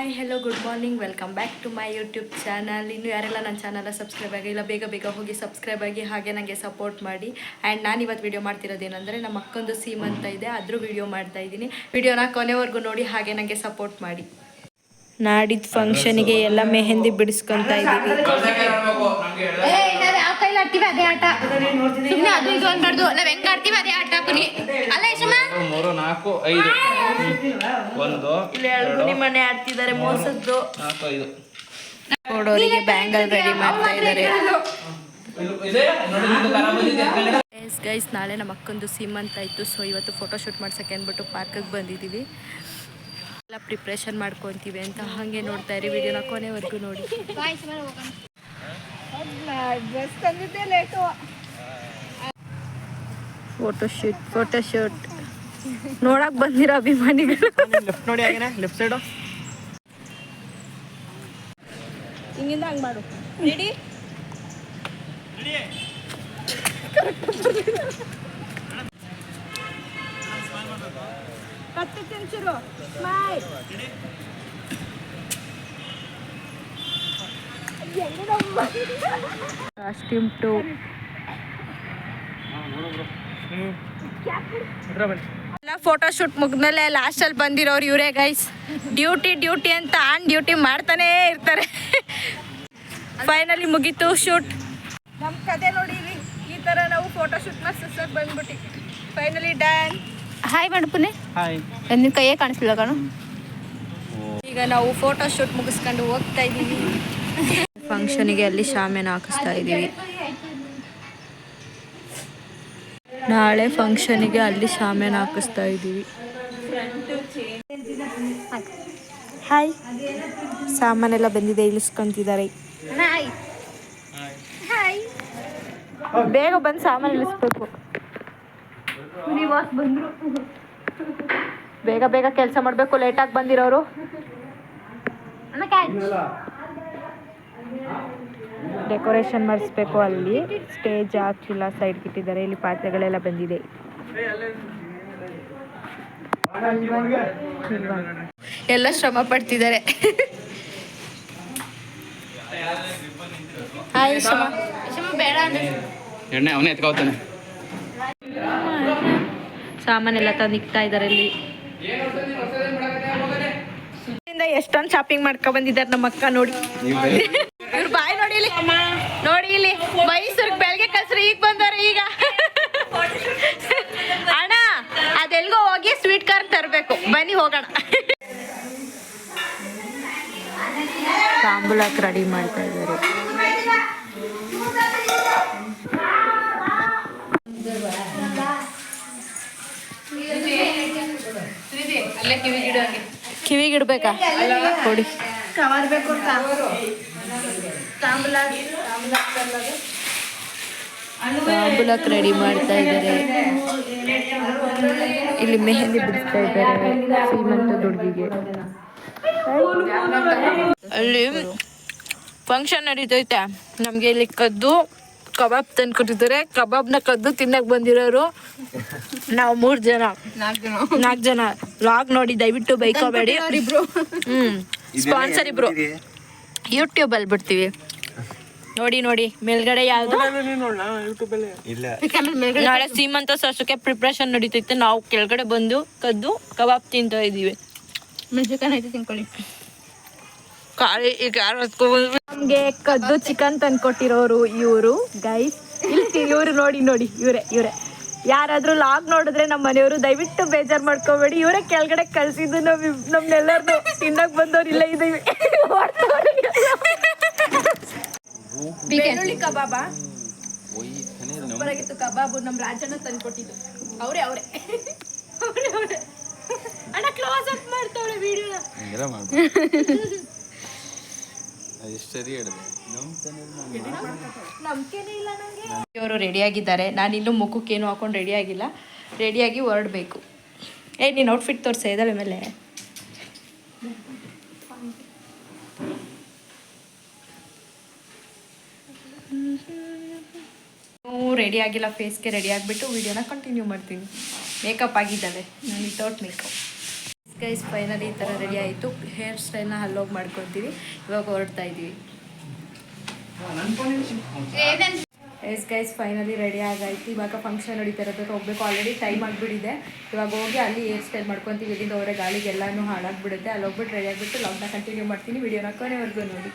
Hi hello good morning welcome back to my YouTube channel ಇನ್ನು ಯಾರೆಲ್ಲ ನನ್ನ channel subscribe ಆಗಿಲ್ಲ, ಬೇಗ ಬೇಗ ಹೋಗಿ ಸಬ್ಸ್ಕ್ರೈಬ್ ಆಗಿ ಹಾಗೆ ನನಗೆ ಸಪೋರ್ಟ್ ಮಾಡಿ. ಆ್ಯಂಡ್ ನಾನು ಇವತ್ತು ವಿಡಿಯೋ ಮಾಡ್ತಿರೋದೇನೆಂದರೆ ನಮ್ಮ ಅಕ್ಕಂದು ಅಂತ ಇದೆ ಅದ್ರ ವಿಡಿಯೋ ಮಾಡ್ತಾ ಇದ್ದೀನಿ. ವಿಡಿಯೋನ ಕೊನೆವರೆಗೂ ನೋಡಿ ಹಾಗೆ ನನಗೆ ಸಪೋರ್ಟ್ ಮಾಡಿ. ನಾಡಿದ್ದು ಫಂಕ್ಷನಿಗೆ ಎಲ್ಲ ಮೆಹಂದಿ ಬಿಡಿಸ್ಕೊತಾ ಇದ್ದೀವಿ. ನಾವ್ ಹೆಂಗ್ ಆಡ್ತೀವಿ ಅದೇ ಆಟ, ಪುನಿ. ನಾಲ್ಕು ಐದು ಒಂದು ಇಲ್ಲಿ ಅಳ್ಗುನಿ ಮನೆ ಆಡ್ತಿದ್ದಾರೆ ಮೋಸದ್ದು ನಾಲ್ಕು ಐದು. ನೋಡೋರಿಗೆ ಬ್ಯಾಂಗಲ್ ರೆಡಿ ಮಾಡ್ತಾ ಇದ್ದಾರೆ. ಅಂತ. ಎಸ್ ಗೈಸ್ ನಾಳೆ ನಮ್ಮ ಅಕ್ಕಂದು ಸೀಮಂತ ಇತ್ತು ಸೊ ಇವತ್ತು ಫೋಟೋ ಶೂಟ್ ಮಾಡ್ಸಕ್ಕೆ ಅಂದ್ಬಿಟ್ಟು ಪಾರ್ಕಿಗೆ ಬಂದಿದ್ದೀವಿ ಎಲ್ಲ ಪ್ರಿಪ್ರೇಷನ್ ಮಾಡ್ಕೊತೀವಿ ಅಂತ ಹಾಗೆ ನೋಡ್ತಾ ಇರಿ. ವಿಡಿಯೋನ ಕೊನೆವರೆಗೂ ನೋಡಿ. ಫೋಟೋ ಶೂಟ್ ಫೋಟೋ ಶೂಟ್ ನೋಡಕ್ ಬಂದಿರೋ ಅಭಿಮಾನಿಗಳು. ಲೆಫ್ಟ್ ನೋಡಿ ಹಾಗೇನೆ ಲೆಫ್ಟ್ ಸೈಡು ಹಿಂಗಿಂದ ಹಂಗೆ ಮಾಡು. ರೆಡಿ ಕತ್ತು ತಿನ್ಸಿರು. ಸ್ಮೈಲ್ ಕಾಸ್ಟ್ಯೂಮ್ ಟು ಎಲ್ಲ ಫೋಟೋ ಶೂಟ್ ಮುಗಿದ್ಮೇಲೆ ಲಾಸ್ಟಲ್ಲಿ ಬಂದಿರೋರು ಇವರೇ ಗೈಸ್ ಡ್ಯೂಟಿ ಡ್ಯೂಟಿ ಅಂತ ಆನ್ ಡ್ಯೂಟಿ ಮಾಡ್ತಾನೇ ಇರ್ತಾರೆ. ಫೈನಲಿ ಮುಗೀತು ಶೂಟ್ ನಮ್ಮ ಕತೆ ನೋಡಿ ಈ ಥರ ನಾವು ಫೋಟೋ ಶೂಟ್ ಮಾಡಿ ಬಂದ್ಬಿಟ್ಟು. ಫೈನಲಿ ಡ್ಯಾನ್ ಹಾಯ್ ಮಾಡು ಪುನಿ ಹಾಯ್ ಕೈಯೇ ಕಾಣಿಸ್ಲಿಲ್ಲ ಕಣು? ಈಗ ನಾವು ಫೋಟೋ ಶೂಟ್ ಮುಗಿಸ್ಕೊಂಡು ಹೋಗ್ತಾ ಇದ್ದೀವಿ. ಫಂಕ್ಷನಿಗೆ ಅಲ್ಲಿ ಶಾಮಿಯನ್ನು ಹಾಕಿಸ್ತಾ ಇದ್ದೀವಿ. ನಾಳೆ ಫಂಕ್ಷನಿಗೆ ಅಲ್ಲಿ ಶಾಮಿಯಾನ ಹಾಕಿಸ್ತಾ ಇದ್ದೀವಿ. ಹಾಯ್ ಸಾಮಾನೆಲ್ಲ ಬಂದಿದೆ ಇಳಿಸ್ಕೊಂತಿದ್ದಾರೆ. ಹಾಯ್ ಹಾಯ್ ಬೇಗ ಬಂದು ಸಾಮಾನು ಇಳಿಸ್ಬೇಕು. ಬಾಸ್ ಬಂದ್ರು. ಬೇಗ ಬೇಗ ಕೆಲಸ ಮಾಡಬೇಕು ಲೇಟಾಗಿ ಬಂದಿರೋರು. ಡೆಕೋರೇಷನ್ ಮಾಡಿಸ್ಬೇಕು ಅಲ್ಲಿ. ಸ್ಟೇಜ್ ಹಾಕಿಲ್ಲ ಸೈಡ್ ಇಟ್ಟಿದ್ದಾರೆ. ಇಲ್ಲಿ ಪಾತ್ರೆಗಳೆಲ್ಲ ಬಂದಿದೆ. ಎಲ್ಲ ಶ್ರಮ ಪಡ್ತಿದ್ದಾರೆ. ಸಾಮಾನೆಲ್ಲ ತಂದಿಕ್ತಾ ಇದಾರೆ ಇದ್ದಾರೆ ಇಲ್ಲಿ. ಎಷ್ಟೊಂದು ಶಾಪಿಂಗ್ ಮಾಡ್ಕೊ ಬಂದಿದ್ದಾರೆ ನಮ್ಮ ಅಕ್ಕ ನೋಡಿ. ಇವ್ರು ಬಾಯ್ ನೋಡಿ ಇಲ್ಲಿ. ನೋಡಿ ಇಲ್ಲಿ ಮೈಸೂರಿಗೆ ಬೆಳಗ್ಗೆ ಕಳ್ಸ್ರಿ ಈಗ ಬಂದವ್ರೆ ಈಗ. ಅಣ್ಣ ಅದೆಲ್ಗೋ ಹೋಗಿ ಸ್ವೀಟ್ ಕಾರ್ನ್ ತರಬೇಕು. ಬನ್ನಿ ಹೋಗೋಣ. ತಾಂಬೂಲಕ್ಕೆ ರೆಡಿ ಮಾಡ್ತಾ ಇದ್ದಾರೆ. ಕಿವಿಗೆ ಇಡ್ಬೇಕಾ ಕೊಡಿ. ತಾಂಬೂಲಕ್ಕೆ ರೆಡಿ ಮಾಡ್ತಾ ಇದ್ದಾರೆ. ಇಲ್ಲಿ ಮೆಹಂದಿ ಬಿಡಿಸ್ತಾ ಇದ್ದಾರೆ ಶ್ರೀಮಂತ ಹುಡುಗಿಗೆ. ಅಲ್ಲಿ ಫಂಕ್ಷನ್ ನಡೀತೈತೆ. ನಮಗೆ ಇಲ್ಲಿ ಕದ್ದು ಕಬಾಬ್ ತಂದು ಕೊಟ್ಟಿದ್ದಾರೆ. ಕಬಾಬ್ನ ಕದ್ದು ತಿನ್ನಕ್ ಬಂದಿರೋರು ನಾವು ಮೂರು ಜನ. ನಾಲ್ಕು ಜನ. ಲಾಗ್ ನೋಡಿ ದಯವಿಟ್ಟು ಬೈಕೋಬೇಡಿ. ಹ್ಮ್. ಸ್ಪಾನ್ಸರ್ ಇಬ್ರು. ಯೂಟ್ಯೂಬ್ ಅಲ್ಲಿ ಬಿಡ್ತೀವಿ. ನೋಡಿ ನೋಡಿ ಮೇಲ್ಗಡೆ ಯಾವ್ದು? ನಾಳೆ ಸೀಮಂತ ಸರ್ಸಕ್ಕೆ ಪ್ರಿಪ್ರೇಷನ್ ನಡೀತೈತೆ. ನಾವು ಕೆಳಗಡೆ ಬಂದು ಕದ್ದು ಕಬಾಬ್ ತಿಂತಾ ಇದೀವಿ ಮೆಣಸಿನ್ಕಾಯಿ ಐತೆ ತಿನ್ಕೊಳ್ಳಿ. ಕಾಳಿ ಈಗ ನಮ್ಗೆ ಕದ್ದು ಚಿಕನ್ ತಂದ್ಕೊಟ್ಟಿರೋರು ಇವರು ಗೈಸ್ ಇಲ್ಲಿ ಇವರು ನೋಡಿ ನೋಡಿ ಇವರೇ ಇವರೇ. ಯಾರಾದ್ರೂ ಲಾಗ್ ನೋಡಿದ್ರೆ ನಮ್ಮ ಮನೆಯವರು ದಯವಿಟ್ಟು ಬೇಜಾರ್ ಮಾಡ್ಕೋಬೇಡಿ. ಇವರೇ ಕೆಳಗಡೆ ಕಳ್ಸಿದ್ದು ನಮ್ ನಮ್ನೆಲ್ಲರನ್ನು ತಿನ್ನಕ್ ಬಂದವ್ರು ಇಲ್ಲ ಇದೀವಿ. ಬೆಳ್ಳುಳ್ಳಿ ಕಬಾಬ? ಸೂಪರಾಗಿತ್ತು ಕಬಾಬು ನಮ್ಮ ರಾಜಣ್ಣ ತಂದು ಕೊಟ್ಟಿದ್ದು ಅವರೇ ಅವರೇ. ಅವರೇ ಅವರೇ. ಅಣ್ಣ ಕ್ಲೋಸ್ ಅಪ್ ಮಾಡ್ತಾವಳೆ ವಿಡಿಯೋನ ಹಂಗೆಲ್ಲ ಮಾಡ್ಬೋದು ಎಷ್ಟು ಸರಿ ಹೇಳಿದೆ. ನಂಬಿಕೆನೇ ಇಲ್ಲ ನನಗೆ ರೆಡಿಯಾಗಿದ್ದಾರೆ. ನಾನು ಇನ್ನೂ ಮುಖಕ್ಕೇನು ಹಾಕೊಂಡು ರೆಡಿಯಾಗಿಲ್ಲ. ರೆಡಿಯಾಗಿ ಹೊರಡಬೇಕು. ಏ ನೀನು ಔಟ್ಫಿಟ್ ತೋರಿಸ ಇದ್ದಾಳೆ ಮೇಲೆ? ರೆಡಿ ಆಗಿಲ್ಲ ಫೇಸ್ಗೆ ರೆಡಿ ಆಗಿಬಿಟ್ಟು ವೀಡಿಯೋನ ಕಂಟಿನ್ಯೂ ಮಾಡ್ತೀನಿ. ಮೇಕಪ್ ಆಗಿದ್ದಾವೆ. ನಾನು ವಿತೌಟ್ ಮೇಕಪ್ ಗೈಸ್ ಫೈನಲಿ ಈ ಥರ ರೆಡಿ ಆಯಿತು. ಹೇರ್ ಸ್ಟೈಲ್ನ ಅಲ್ಲೋಗಿ ಮಾಡ್ಕೊತೀವಿ ಇವಾಗ ಹೊರಡ್ತಾ ಇದ್ದೀವಿ. ಎಸ್ ಗೈಸ್ ಫೈನಲಿ ರೆಡಿ ಆಗಾಯ್ತು. ಇವಾಗ ಫಂಕ್ಷನ್ ನಡೀತಾ ಇರೋದಕ್ಕೆ ಹೋಗ್ಬೇಕು ಆಲ್ರೆಡಿ ಟೈಮ್ ಆಗಿಬಿಟ್ಟಿದೆ. ಇವಾಗ ಹೋಗಿ ಅಲ್ಲಿ ಹೇರ್ ಸ್ಟೈಲ್ ಮಾಡ್ಕೊತೀವಿ. ಇಲ್ಲಿಂದ ಅವರೇ ಗಾಳಿಗೆಲ್ಲನೂ ಹಾಳಾಗ್ಬಿಡುತ್ತೆ. ಅಲ್ಲಿ ಹೋಗ್ಬಿಟ್ಟು ರೆಡಿ ಆಗಿಬಿಟ್ಟು ಲಾಗ್ನ ಕಂಟಿನ್ಯೂ ಮಾಡ್ತೀನಿ. ವಿಡಿಯೋನ ಕೊನೆವರೆಗೂ ನೋಡಿ.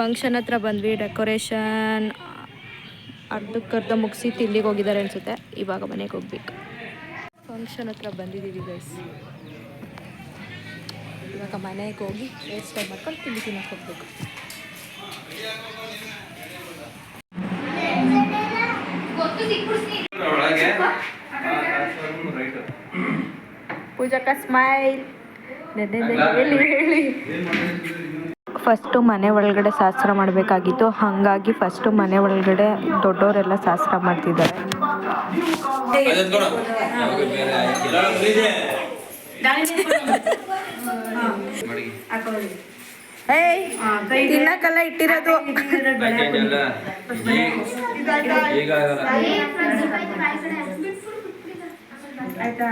ಫಂಕ್ಷನ್ ಹತ್ರ ಬಂದ್ವಿ ಡೆಕೋರೇಷನ್ ಅರ್ಧಕ್ಕರ್ಧ ಮುಗಿಸಿ ತಿಲ್ಲಿಗೆ ಹೋಗಿದ್ದಾರೆ ಅನಿಸುತ್ತೆ. ಇವಾಗ ಮನೆಗೆ ಹೋಗ್ಬೇಕು. ಫಂಕ್ಷನ್ ಹತ್ರ ಬಂದಿದ್ದೀವಿ ಗೈಸ್ ಇವಾಗ ಮನೆಗೆ ಹೋಗಿ ಹೇರ್ ಮಾಡ್ಕೊಂಡು ತಿಂಡಿ ತಿನ್ನಕ್ಕೆ ಹೋಗ್ಬೇಕು. ಪೂಜಕ್ಕ ಸ್ಮೈಲ್ ಹೇಳಿ ಹೇಳಿ. ಫಸ್ಟು ಮನೆ ಒಳಗಡೆ ಶಾಸ್ತ್ರ ಮಾಡಬೇಕಾಗಿತ್ತು ಹಾಗಾಗಿ ಫಸ್ಟು ಮನೆ ಒಳಗಡೆ ದೊಡ್ಡವರೆಲ್ಲ ಶಾಸ್ತ್ರ ಮಾಡ್ತಿದ್ದಾರೆ ತಿನ್ನಕ್ಕೆಲ್ಲ ಇಟ್ಟಿರೋದು ಆಯ್ತಾ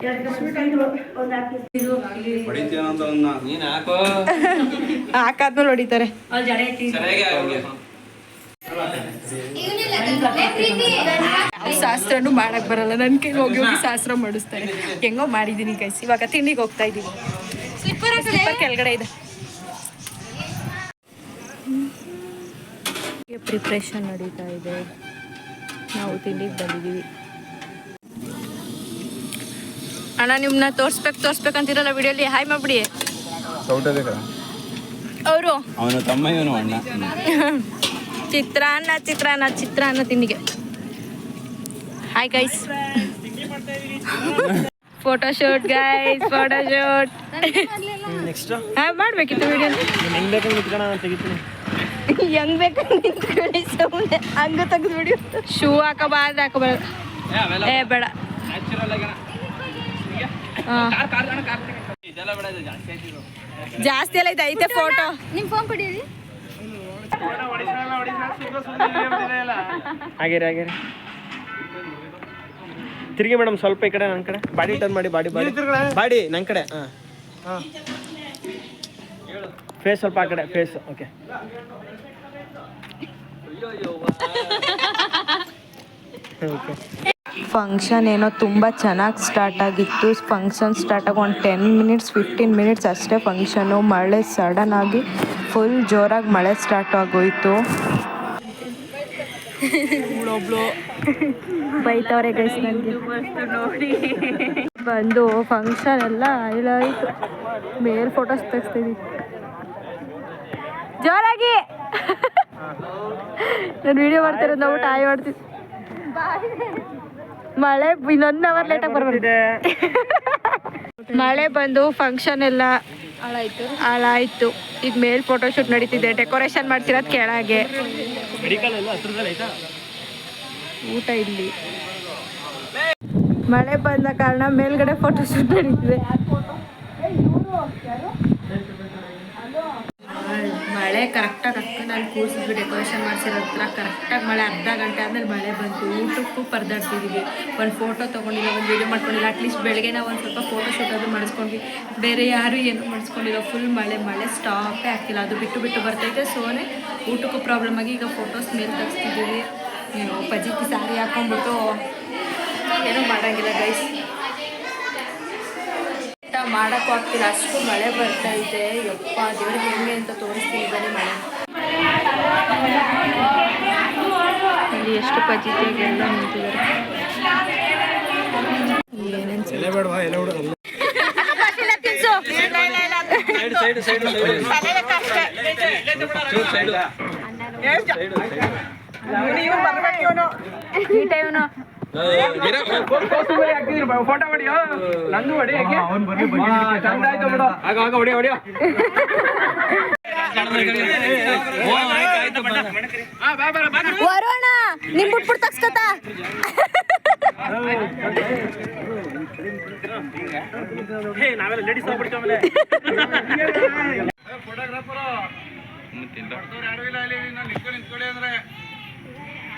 ಹಾಕಾದ್ಮೇಲೆ ಹೊಡಿತಾರೆ. ಶಾಸ್ತ್ರನೂ ಮಾಡಕ್ ಬರಲ್ಲ. ನನ್ನ ಕೈಲಿ ಹೋಗಿ ಹೋಗಿ ಶಾಸ್ತ್ರ ಮಾಡಿಸ್ತಾರೆ. ಹೆಂಗೋ ಮಾಡಿದ್ದೀನಿ ಕೈಸ್ ಇವಾಗ ತಿಂಡಿಗೆ ಹೋಗ್ತಾ ಇದ್ದೀನಿ ಸ್ಲಿಪ್ಪರ್ ಸ್ಲಿಪ್ಪರ್ ಕೆಳಗಡೆ ಇದೆ. ಪ್ರಿಪ್ರೇಷನ್ ನಡೀತಾ ಇದೆ. ನಾವು ತಿಂಡಿಗೆ ಬಂದಿದ್ದೀವಿ ಅಣ್ಣ ನಿಮ್ಮನ್ನ ತೋರ್ಸ್ಬೇಕು ಅಂತಿರಲ್ಲ ವಿಡಿಯೋಲಿ? ಹಾಯ್ ಮಾಡ್ಬಿಡಿ ಅವರು? ಅವನ ತಮ್ಮ ಇವನು ಅಣ್ಣ. ಚಿತ್ರಾನ್ನ ಚಿತ್ರಾನ್ನ ಚಿತ್ರಾನ್ನ ತಿಂಡಿಗೆ. Hi guys photo shoot guys photo shoot next ಮಾಡ್ಬೇಕಿತ್ತು ವಿಡಿಯೋ ಹೆಂಗ್ ಬೇಕು ನಿಂತ್ಕೊಳ್ಳಿ ಸುಮ್ಮನೆ ಹಂಗ ತೆಗೆದು ವಿಡಿಯೋ ಶೂ ಹಾಕಬಾರ್ದು ಹಾಕಬಾರ್ದು. ಏ ಬೇಡ ನ್ಯಾಚುರಲ್ ಆಗಿ ಹಾ. ಇದೆಲ್ಲ ಬೇಡ ಇದು ಜಾಸ್ತಿ ಎಲ್ಲ ಇದೆ ಐತೆ ಫೋಟೋ ನಿಮ್ ಫೋನ್ ಕೊಡಿರಿ ಹಾಗೇರಿ ಹಾಗೇರಿ. ತಿರುಗಿ ಮೇಡಮ್ ಸ್ವಲ್ಪ ಈ ಕಡೆ ನನ್ನ ಕಡೆ. ಬಾಡಿ ಟರ್ನ್ ಮಾಡಿ ಬಾಡಿ ಬಾಡಿ. ಬಾಡಿ ನನ್ನ ಕಡೆ ಹಾಂ. ಫೇಸ್ ಸ್ವಲ್ಪ ಆ ಕಡೆ ಫೇಸ್ ಓಕೆ ಓಕೆ ಫಂಕ್ಷನ್ ಏನೋ ತುಂಬ ಚೆನ್ನಾಗಿ ಸ್ಟಾರ್ಟ್ ಆಗಿತ್ತು. ಫಂಕ್ಷನ್ ಸ್ಟಾರ್ಟ್ ಆಗಿ ಒಂದು ಟೆನ್ ಮಿನಿಟ್ಸ್ ಫಿಫ್ಟೀನ್ ಮಿನಿಟ್ಸ್ ಅಷ್ಟೇ ಫಂಕ್ಷನು ಮಳೆ ಸಡನ್ ಆಗಿ ಫುಲ್ ಜೋರಾಗಿ ಮಳೆ ಸ್ಟಾರ್ಟ್ ಆಗೋಯ್ತು. ಬೈತವ್ರೆ ನನಗೆ. ನೋಡಿ ಬಂದು ಫಂಕ್ಷನ್ ಎಲ್ಲ ಹೈಲೈಟ್ ಮೇಲ್ ಫೋಟೋಸ್ ತೆಗಿಸ್ತೀವಿ ಜೋರಾಗಿ. ನಾನು ವಿಡಿಯೋ ಮಾಡ್ತಿರೋದು ನಾವು ಟಾಯ್ ಮಾಡ್ತೀವಿ ಮಳೆ ಇನ್ನೊಂದು ಅವರ್ ಲೇಟಾಗಿ ಬರ್ಬಿಟ್ಟಿದೆ ಮಳೆ ಬಂದು ಫಂಕ್ಷನ್ ಎಲ್ಲ ಹಾಳಾಯ್ತು. ಹಾಳಾಯ್ತು. ಈಗ ಮೇಲ್ ಫೋಟೋಶೂಟ್ ನಡೀತಿದೆ. ಡೆಕೋರೇಷನ್ ಮಾಡ್ತಿರೋದು ಕೆಳಗೆ. ಮೆಡಿಕಲ್ ಎಲ್ಲ ಹತ್ರದಲ್ಲಿ ಊಟ ಇಲ್ಲಿ. ಮಳೆ ಬಂದ ಕಾರಣ ಮೇಲ್ಗಡೆ ಫೋಟೋಶೂಟ್ ನಡೀತಿದೆ. ಮಳೆ ಕರೆಕ್ಟಾಗಿ ಅಕ್ಕ ನಾನು ಕೂರಿಸಿದ್ವಿ ಡೆಕೋರೇಷನ್ ಮಾಡಿಸಿರೋ ಹತ್ರ ಕರೆಕ್ಟಾಗಿ ಮಳೆ ಅರ್ಧ ಗಂಟೆ ಆದಮೇಲೆ ಮಳೆ ಬಂತು. ಊಟಕ್ಕೂ ಪರದಾಡ್ತಿದ್ದೀವಿ ಒಂದು ಫೋಟೋ ತೊಗೊಂಡಿಲ್ಲ, ಒಂದು ವೀಡಿಯೋ ಮಾಡ್ಕೊಂಡಿಲ್ಲ. ಅಟ್ಲೀಸ್ಟ್ ಬೆಳಗ್ಗೆ ನಾವು ಒಂದು ಸ್ವಲ್ಪ ಫೋಟೋ ಶೂಟ್ ಮಾಡಿಸ್ಕೊಂಡ್ವಿ. ಬೇರೆ ಯಾರು ಏನು ಮಾಡಿಸ್ಕೊಂಡಿಲ್ಲ. ಫುಲ್ ಮಳೆ ಮಳೆ ಸ್ಟಾಪೇ ಆಗ್ತಿಲ್ಲ. ಅದು ಬಿಟ್ಟು ಬಿಟ್ಟು ಬರ್ತೈತೆ. ಸೋನೆ ಊಟಕ್ಕೂ ಪ್ರಾಬ್ಲಮ್ ಆಗಿ ಈಗ ಫೋಟೋಸ್ ಮೇಲೆ ತೆಗಿಸ್ತಿದ್ದೀವಿ. ಏನೋ ಪಜಿತಿ ಸಾರಿ ಹಾಕೊಂಡ್ಬಿಟ್ಟು ಏನೂ ಮಾಡೋಂಗಿಲ್ಲ ಗೈಸ್ ಮಾಡೋಕ್ಕೂ ಆಗ್ತಿಲ್ಲ. ಅಷ್ಟು ಮಳೆ ಬರ್ತಾ ಇದೆ. ಯಪ್ಪ ದೇವ್ರಿಗೆ ಹೆಂಗೆ ಅಂತ ತೋರಿಸ್ತೀನಿ ಬನ್ನಿ ಮಳೆ. ಇಲ್ಲಿ ಎಷ್ಟು ಪಜಿತಿಗೆಲ್ಲ ನಿಂತಿದ್ದಾರೆ. ಏನೇನು ಸೈಡ್ ಸೈಡ್ ಸೈಡ್. ಈ ಟೈಮ್ನು ಫೋಟೋ ಮಾಡಿ ನಂದು ಹೊಡಿ ಆಯ್ತು ಬಿಡು ಆಗ ಆಗ ಹೊಡಿ ಹೊಡಿಯೋ ವರೋಣ, ನಿಮ್ ಬಿಟ್ಬಿಟ್ಟು ತಗ್ಸ್ಕೊತ? ನಾವೆಲ್ಲ ಲೇಡೀಸ್ ಹೋಗ್ಬಿಡ್ತೀವಿ ಅಂದ್ರೆ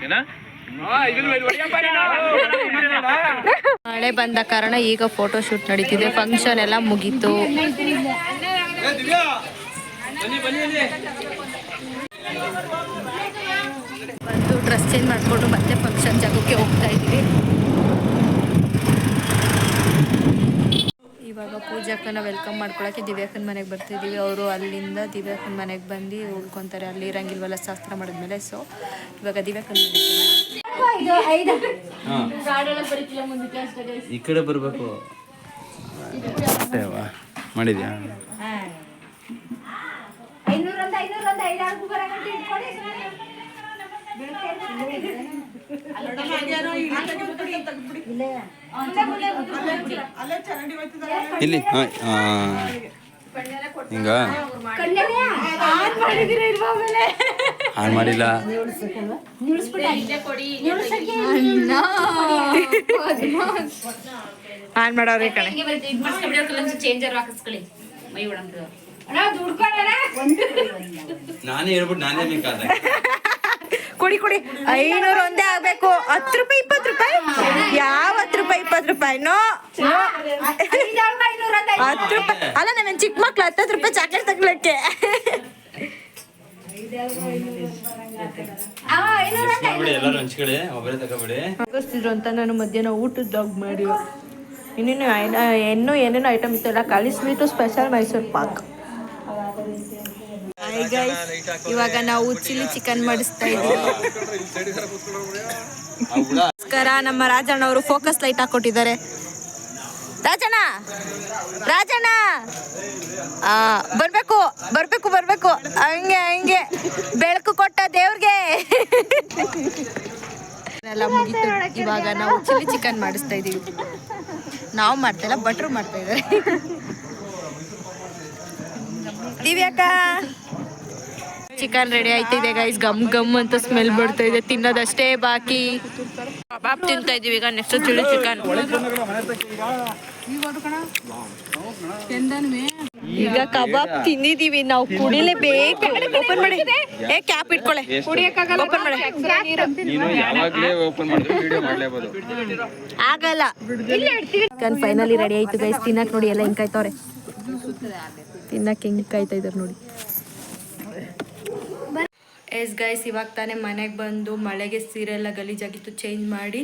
ಏನ? ಮಳೆ ಬಂದ ಕಾರಣ ಈಗ ಫೋಟೋ ಶೂಟ್ ನಡೀತಿದೆ. ಫಂಕ್ಷನ್ ಎಲ್ಲ ಮುಗೀತು. ಬಂದು ಡ್ರೆಸ್ ಚೇಂಜ್ ಮಾಡಿಕೊಂಡು ಮತ್ತೆ ಫಂಕ್ಷನ್ ಜಾಗಕ್ಕೆ ಹೋಗ್ತಾ ಇದ್ದೀವಿ. ಇವಾಗ ಪೂಜಾಕನ ವೆಲ್ಕಮ್ ಮಾಡ್ಕೊಳಕ್ಕೆ ದಿವ್ಯಾಕನ ಮನೆಗೆ ಬರ್ತಿದ್ದೀವಿ ಅವರು ಅಲ್ಲಿಂದ ದಿವ್ಯಾಕನ ಮನೆಗೆ ಬಂದು ಉಳ್ಕೊತಾರೆ. ಅಲ್ಲಿ ಇರಂಗಿಲ್ವಲ್ಲ ಶಾಸ್ತ್ರ ಮಾಡಿದ್ಮೇಲೆ. ಸೊ ಇವಾಗ ದಿವ್ಯಾಕನ ಈ ಕಡೆ ಬರಬೇಕು. ಮಾಡಿದ್ಯಾ? ಇಲ್ಲಿ ಹಿಂಗ. ಹಾನ್ ಮಾಡಿಲ್ಲ. ಆನ್ ಮಾಡೋರಿ ಕಣೆ ನಾನೇ ಹೇಳ್ಬಿಟ್ಟು ನಾನೇ ಬೇಕಾದ. ಕುಡಿ, ಕೊಡಿ. ಐನೂರು ಒಂದೇ ಆಗ್ಬೇಕು. ಹತ್ತು ರೂಪಾಯಿ, ಇಪ್ಪತ್ತು ರೂಪಾಯಿ? ಯಾವ ಹತ್ತು ರೂಪಾಯಿ, ಇಪ್ಪತ್ತು ರೂಪಾಯಿ? ನೋ. ಹತ್ತು ರೂಪಾಯಿ. ಅಲ್ಲ ನಾವೇನ್ ಚಿಕ್ಕ ಮಕ್ಳು, ಹತ್ತತ್ತು ರೂಪಾಯಿ ಚಾಕ್ಲೇಟ್ ತಗೊಳಕ್ಕೆ. ಅಂತ ನಾನು ಮಧ್ಯಾಹ್ನ ಊಟದಾಗ ಮಾಡಿ ಇನ್ನೇನು ಇನ್ನೂ ಏನೇನು ಐಟಮ್ ಇತ್ತಲ್ಲ ಖಾಲಿ ಸ್ವೀಟು ಸ್ಪೆಷಲ್ ಮೈಸೂರು ಪಾಕ್ ಇವಾಗ ನಾವು ಚಿಲ್ಲಿ ಚಿಕನ್ ಮಾಡಿಸ್ತಾ ಇದ್ದೀವಿ. ನಮಸ್ಕಾರ ನಮ್ಮ ರಾಜಣ್ಣ ಅವರು ಫೋಕಸ್ ಲೈಟ್ ಹಾಕೊಟ್ಟಿದ್ದಾರೆ ರಾಜಣ್ಣ ರಾಜಣ್ಣ. ಆ ಬರ್ಬೇಕು ಬರ್ಬೇಕು ಬರ್ಬೇಕು. ಹಂಗೆ ಹಂಗೆ. ಬೆಳಕು ಕೊಟ್ಟ ದೇವ್ರಿಗೆ. ಎಲ್ಲ ಮುಗೀತು. ಇವಾಗ ನಾವು ಚಿಲ್ಲಿ ಚಿಕನ್ ಮಾಡಿಸ್ತಾ ಇದೀವಿ ನಾವು ಮಾಡ್ತಾ ಇಲ್ಲ ಭಟ್ರು ಮಾಡ್ತಾ ಇದ್ದಾರೆ. ದಿವ್ಯಾಕ ಚಿಕನ್ ರೆಡಿ ಆಯ್ತಿದೆ ಗೈಸ್ ಗಮ್ ಗಮ್ ಅಂತ ಸ್ಮೆಲ್ ಬರ್ತಾ ಇದೆ. ತಿನ್ನೋದಷ್ಟೇ ಬಾಕಿ. ಕಬಾಬ್ ತಿಂತಾ ಇದೀವಿ ಈಗ ನೆಕ್ಸ್ಟ್ ಚಿಲ್ಲಿ ಚಿಕನ್ ಈಗ ಕಬಾಬ್ ತಿಂದಿದೀವಿ. ನಾವು ಕುಡಿಲೇಬೇಕು. ಓಪನ್ ಮಾಡಿ. ಏ ಕ್ಯಾಪ್ ಇಟ್ಕೊಳ್ಳೆ ಓಪನ್ ಮಾಡಿ. ನೀನು ಯಾವಾಗಲೇ ಓಪನ್ ಮಾಡಿದ್ರೆ ವಿಡಿಯೋ ಮಾಡಲೇಬಹುದು ಆಗಲ್ಲ. ಚಿಕನ್ ಫೈನಲಿ ರೆಡಿ ಆಯ್ತು ಗೈಸ್ ತಿನ್ನಕ್ ನೋಡಿ ಎಲ್ಲ ಹಿಂಗ್ ಕಾಯ್ತವ್ರೆ. ತಿನ್ನಕ್ ಹೆಂಗ್ ಕಾಯ್ತಾ ಇದಾರೆ ನೋಡಿ. ಎಸ್ ಗೈಸ್ ಇವಾಗ ತಾನೇ ಮನೆಗೆ ಬಂದು ಮಳೆಗೆ ಸೀರೆ ಎಲ್ಲ ಗಲೀಜಾಗಿತ್ತು ಚೇಂಜ್ ಮಾಡಿ.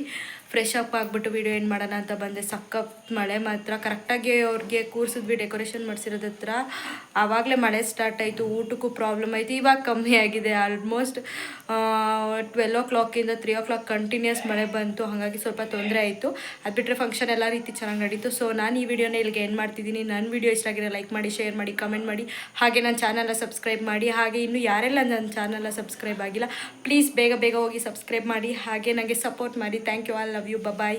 ಫ್ರೆಶ್ ಅಪ್ ಆಗಿಬಿಟ್ಟು ವೀಡಿಯೋ ಏನು ಮಾಡೋಣ ಅಂತ ಬಂದೆ. ಸಖತ್ ಮಳೆ ಮಾತ್ರ. ಕರೆಕ್ಟಾಗಿ ಅವ್ರಿಗೆ ಕೂರಿಸಿದ್ವಿ ಡೆಕೋರೇಷನ್ ಮಾಡಿಸಿರೋದ ಹತ್ರ. ಆವಾಗಲೇ ಮಳೆ ಸ್ಟಾರ್ಟ್ ಆಯಿತು, ಊಟಕ್ಕೂ ಪ್ರಾಬ್ಲಮ್ ಆಯಿತು. ಇವಾಗ ಕಮ್ಮಿ ಆಗಿದೆ. ಆಲ್ಮೋಸ್ಟ್ ಟ್ವೆಲ್ ಓ ಕ್ಲಾಕಿಂದ ತ್ರೀ ಓ ಕ್ಲಾಕ್ ಕಂಟಿನ್ಯೂಸ್ ಮಳೆ ಬಂತು. ಹಾಗಾಗಿ ಸ್ವಲ್ಪ ತೊಂದರೆ ಆಯಿತು. ಅದು ಬಿಟ್ಟರೆ ಫಂಕ್ಷನ್ ಎಲ್ಲ ರೀತಿ ಚೆನ್ನಾಗಿ ನಡೀತು. ಸೊ ನಾನು ಈ ವಿಡಿಯೋನ ಇಲ್ಲಿಗೆ ಏನು ಮಾಡ್ತಿದ್ದೀನಿ. ನನ್ನ ವಿಡಿಯೋ ಇಷ್ಟ ಆಗಿರೋ ಲೈಕ್ ಮಾಡಿ ಶೇರ್ ಮಾಡಿ ಕಮೆಂಟ್ ಮಾಡಿ. ಹಾಗೆ ನನ್ನ ಚಾನಲ್ನ ಸಬ್ಸ್ಕ್ರೈಬ್ ಮಾಡಿ. ಹಾಗೆ ಇನ್ನು ಯಾರೆಲ್ಲ ನನ್ನ ಚಾನಲ್ನ ಸಬ್ಸ್ಕ್ರೈಬ್ ಆಗಿಲ್ಲ ಪ್ಲೀಸ್ ಬೇಗ ಬೇಗ ಹೋಗಿ ಸಬ್ಸ್ಕ್ರೈಬ್ ಮಾಡಿ. ಹಾಗೆ ನನಗೆ ಸಪೋರ್ಟ್ ಮಾಡಿ. Thank you all love you bye